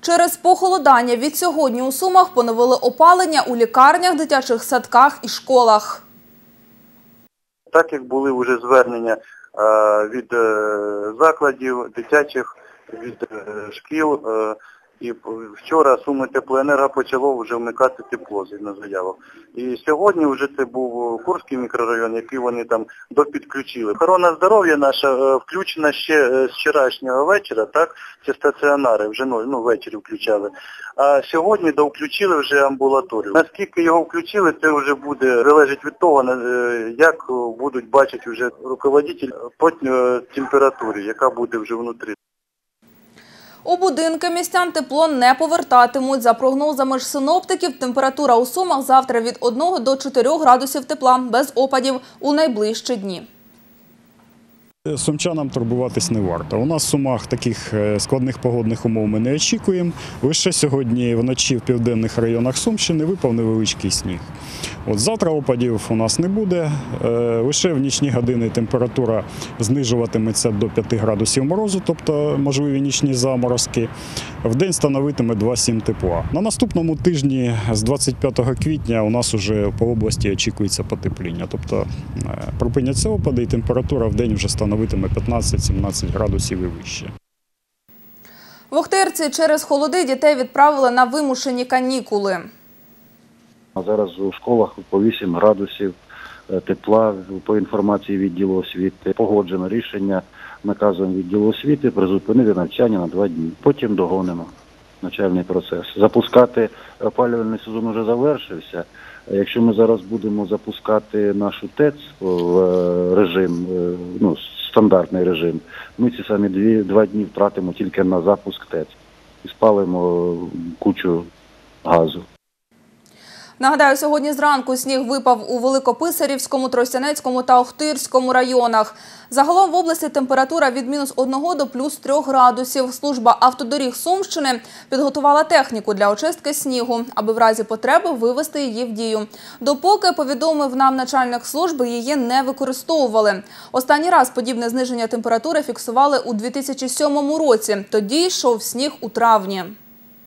Через похолодання від сьогодні у Сумах поновили опалення у лікарнях, дитячих садках і школах. Так як були вже звернення е, від е, закладів дитячих, від е, шкіл, і вчора Суми Теплоенерго почало вже вмикати тепло згідно заявок. І сьогодні вже це був Курський мікрорайон, який вони там допідключили. Охорона здоров'я наша е, включена ще е, з вчорашнього вечора, так, це стаціонари, вже ну, ну, ввечері включали. А сьогодні довключили вже амбулаторію. Наскільки його включили, це вже буде залежить від того, е, як е, будуть бачити вже руководитель по е, температурі, яка буде вже внутрі. У будинки містян тепло не повертатимуть. За прогнозами ж синоптиків, температура у Сумах завтра від 1 до 4 градусів тепла, без опадів у найближчі дні. Сумчанам турбуватись не варто. У нас в Сумах таких е, складних погодних умов ми не очікуємо. Лише сьогодні вночі в південних районах Сумщини випав невеличкий сніг. От завтра опадів у нас не буде. Е, Лише в нічні години температура знижуватиметься до 5 градусів морозу, тобто можливі нічні заморозки. В день становитиме 2-7 тепла. На наступному тижні з 25 квітня у нас уже по області очікується потепління. Тобто е, припиняться опади і температура в день вже становитиме 15-17 градусів і вище. В Охтирці через холоди дітей відправили на вимушені канікули. Зараз у школах по 8 градусів е, тепла по інформації відділу освіти. Погоджено рішення наказом відділу освіти призупинити навчання на два дні. Потім догонимо навчальний процес. Запускати опалювальний сезон вже завершився. Якщо ми зараз будемо запускати нашу ТЕЦ в е, режим, е, ну, стандартний режим, ми ці самі дві, два дні втратимо тільки на запуск ТЕЦ і спалимо кучу газу. Нагадаю, сьогодні зранку сніг випав у Великописарівському, Тростянецькому та Охтирському районах. Загалом в області температура від мінус 1 до плюс 3 градусів. Служба автодоріг Сумщини підготувала техніку для очистки снігу, аби в разі потреби вивести її в дію. Допоки, повідомив нам начальник служби, її не використовували. Останній раз подібне зниження температури фіксували у 2007 році. Тоді йшов сніг у травні.